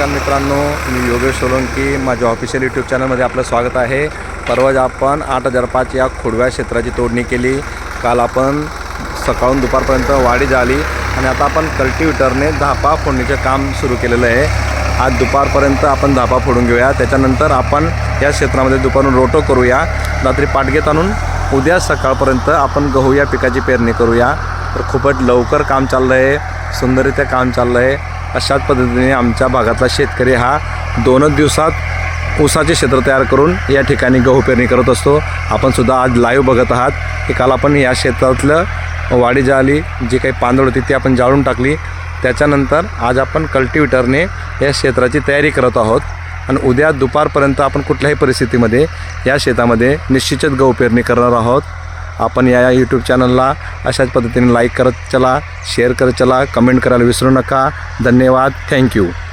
नमस्कार मित्रांनो मी योगेश सोलंकी. माझ्या ऑफिशियल यूट्यूब चॅनलमध्ये आपलं स्वागत आहे. परवाज आपण आठ हजार पाच या खोडव्या क्षेत्राची तोडणी केली. काल आपण सकाळून दुपारपर्यंत वाढी झाली आणि आता आपण कल्टिवेटरने धापा फोडणीचे काम सुरू केलेलं आहे. आज दुपारपर्यंत आपण धापा फोडून घेऊया. त्याच्यानंतर आपण या क्षेत्रामध्ये दुपारून रोटो करूया. रात्री पाटगेत आणून उद्या सकाळपर्यंत आपण गहू या पिकाची पेरणी करूया. तर खूपच लवकर काम चाललं आहे सुंदररित्या काम चाललं आहे अशाच पद्धतीने आमच्या भागातला शेतकरी हा दोनच दिवसात ऊसाचे क्षेत्र तयार करून या ठिकाणी गहू पेरणी करत असतो. आपण सुद्धा आज लाईव्ह बघत आहात. की काल आपण या शेतातलं वाढी जाळी जी काही पांदळ होती ती आपण जाळून टाकली. त्याच्यानंतर आज आपण कल्टिवेटरने या क्षेत्राची तयारी करत आहोत. आणि उद्या दुपारपर्यंत आपण कुठल्याही परिस्थितीमध्ये या शेतामध्ये निश्चितच गहू पेरणी करणार आहोत. आपण या यूट्यूब चॅनलला अशाच पद्धतीने लाईक करत चला शेअर करत चला कमेंट करायला विसरू नका. धन्यवाद. थँक्यू